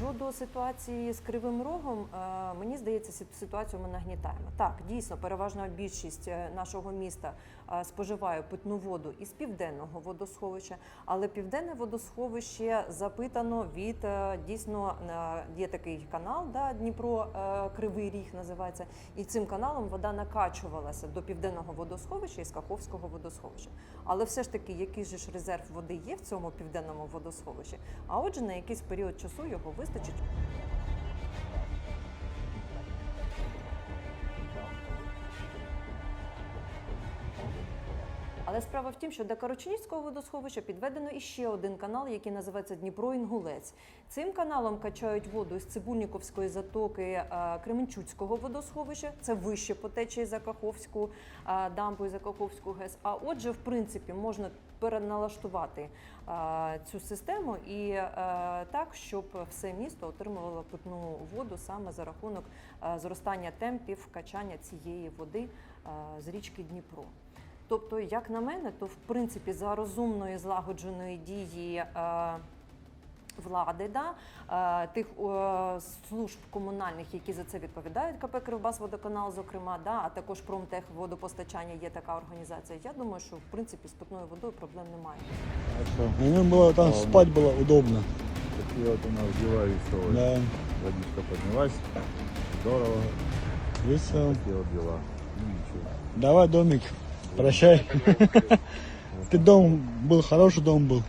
щодо ситуації з Кривим Рогом, е, мені здається, ситуацію ми нагнітаємо. Так, дійсно, переважна більшість е, нашого міста е, споживає питну воду із південного водосховища, але південне водосховище запитано від дійсно є такий канал, да, Дніпро Кривий Ріг називається, і цим каналом вода накачувалася до південного водосховища із Каховського водосховища. Але все ж таки, який же ж резерв води є в цьому південному водосховищі? А отже, на якийсь період часу його вистачить вистачить. Але справа в тім, що до Карочинівського водосховища підведено іще один канал, який називається Дніпро-Інгулець. Цим каналом качають воду із Цибульніковської затоки е, Кременчуцького водосховища. Це вище по течії за Каховську е, дамбу і за Каховську ГЕС. А отже, в принципі, можна переналаштувати е, цю систему і так, щоб все місто отримувало питну воду саме за рахунок зростання темпів качання цієї води з річки Дніпро. Тобто, як на мене, то в принципі за розумної злагодженої дії е, влади, да, е, тих е, служб комунальних, які за це відповідають, КП Кривбасводоканал, зокрема, да, а також Промтехводопостачання є така організація. Я думаю, що в принципі з питною водою проблем немає. Хорошо. И нам было там Ладно. спать было удобно. Такие вот у нас дела веселые. Да. Водичка поднялась. Здорово. Весело. Такие вот дела. Ну ничего. Давай, домик, прощай. Ты дом был, хороший дом был.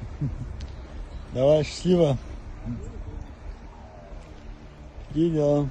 Давай, счастливо. Иди, да.